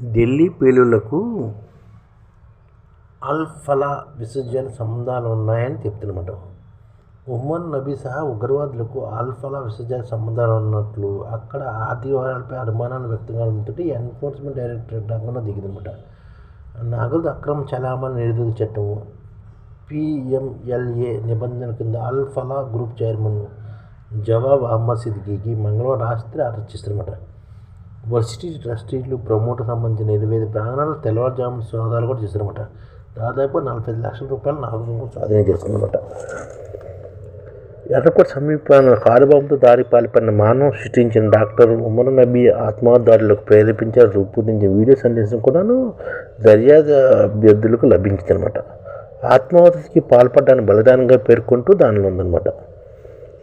ఢిల్లీ పేలుళ్ళకు అల్ఫలా విసర్జన సంబంధాలు ఉన్నాయని చెప్తున్నమాట. ఉమ్మన్ నబీ సహా ఉగ్రవాదులకు అల్ఫలా విసర్జన సంబంధాలు ఉన్నట్లు అక్కడ ఆదివారాలపై అనుమానాలు వ్యక్తంగా కావడంతో ఎన్ఫోర్స్మెంట్ డైరెక్టరేట్ రంగంలో దిగిందనమాట నగదు అక్రమ చలామణి నిరోధక చట్టం పిఎంఎల్ఏ నిబంధన కింద అల్ఫలా గ్రూప్ చైర్మన్ జవాబ్ అహ్మద్ సిద్దికి మంగళవారం రాత్రి అరెస్ట్ చేస్తారన్నమాట వర్సిటీ ట్రస్టీలు ప్రమోటర్ సంబంధించిన ఇరవై ఐదు ప్రాణాలు తెల్లవారుజాము సోదాలు కూడా చేశారన్నమాట. దాదాపు నలభై ఐదు లక్షల రూపాయలు నాలుగు కూడా స్వాధీనం చేసుకున్నమాట ఎర్రకోట సమీపంలో కారుబాంబుతో దారి పాల్పడిన మానవం సృష్టించిన డాక్టర్ ఉమర్ నబీ ఆత్మహత్యదారులకు ప్రేరేపించారు రూపొందించిన వీడియో సందేశం కూడాను దర్యాప్తు అభ్యర్థులకు లభించిందనమాట ఆత్మహత్యకి పాల్పడ్డాన్ని బలిదానంగా పేర్కొంటూ దానిలో ఉందన్నమాట.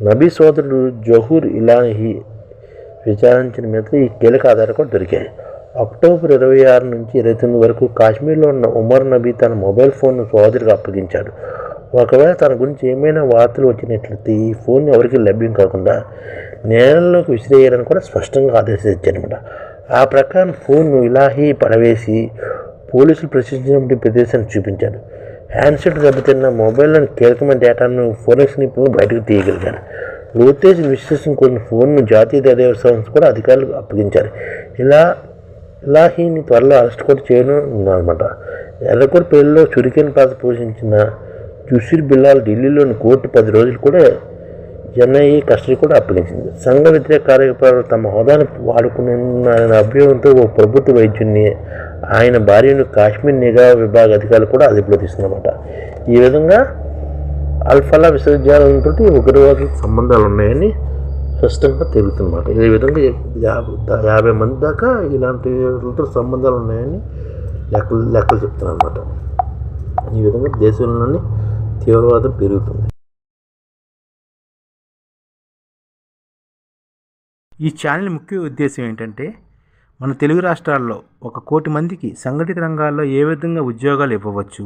నబీ సోదరుడు జహూర్ ఇలాహి విచారించిన మీద ఈ కీలక ఆధారాలు కూడా దొరికాయి. అక్టోబర్ ఇరవై ఆరు నుంచి ఇరవై తొమ్మిది వరకు కాశ్మీర్లో ఉన్న ఉమర్ నబీ తన మొబైల్ ఫోన్ను సోదరికి అప్పగించాడు. ఒకవేళ తన గురించి ఏమైనా వార్తలు వచ్చినట్లయితే ఈ ఫోన్ ఎవరికి లభ్యం కాకుండా నేలలోకి విసిరేయాలని కూడా స్పష్టంగా ఆదేశించారనమాట ఆ ప్రకారం ఫోన్ను ఇలాహీ పడవేసి పోలీసులు ప్రశ్నించినటువంటి ప్రదేశాన్ని చూపించాడు. హ్యాండ్సెట్ దెబ్బతిన్న మొబైల్లోని కీలకమైన డేటాను ఫోరెన్సిక్ నిపుణులు బయటకు తీయగలిగారు. లోతేజ్ విశ్లేషణ కొన్ని ఫోన్ను జాతీయ దర్యాప్తు సంస్థ కూడా అధికారులకు అప్పగించారు. ఇలా ఇలాహీని త్వరలో అరెస్ట్ కూడా చేయనుందన్నమాట ఎర్రకోట పేరులో చురికైన పాత్ర పోషించిన జుషీర్ బిల్లాల్ ఢిల్లీలోని కోర్టు పది రోజులు కూడా ఎన్ఐఏ కస్టడీ కూడా అప్పగించింది. సంఘ వ్యతిరేక కార్యకర్తలు తమ హోదాను వాడుకున్న అభ్యూహంతో ఓ ప్రభుత్వ వైద్యుని ఆయన భార్యను కాశ్మీర్ నిఘా విభాగ అధికారులు కూడా అదుపులో తీసుకున్నమాట. ఈ విధంగా అల్ఫలా విశ్వవిద్యాలయంతో ఉగ్రవాదులకు సంబంధాలు ఉన్నాయని స్పష్టంగా తెలుగుతుందన్నమాట. ఈ విధంగా యాభై యాభై మంది దాకా ఇలాంటి సంబంధాలు ఉన్నాయని లెక్కలు లెక్కలు చెప్తున్నారు అనమాట ఈ విధంగా దేశంలోని తీవ్రవాదం పెరుగుతుంది. ఈ ఛానల్ ముఖ్య ఉద్దేశం ఏంటంటే మన తెలుగు రాష్ట్రాల్లో ఒక కోటి మందికి సంఘటిత రంగాల్లో ఏ విధంగా ఉద్యోగాలు ఇవ్వవచ్చు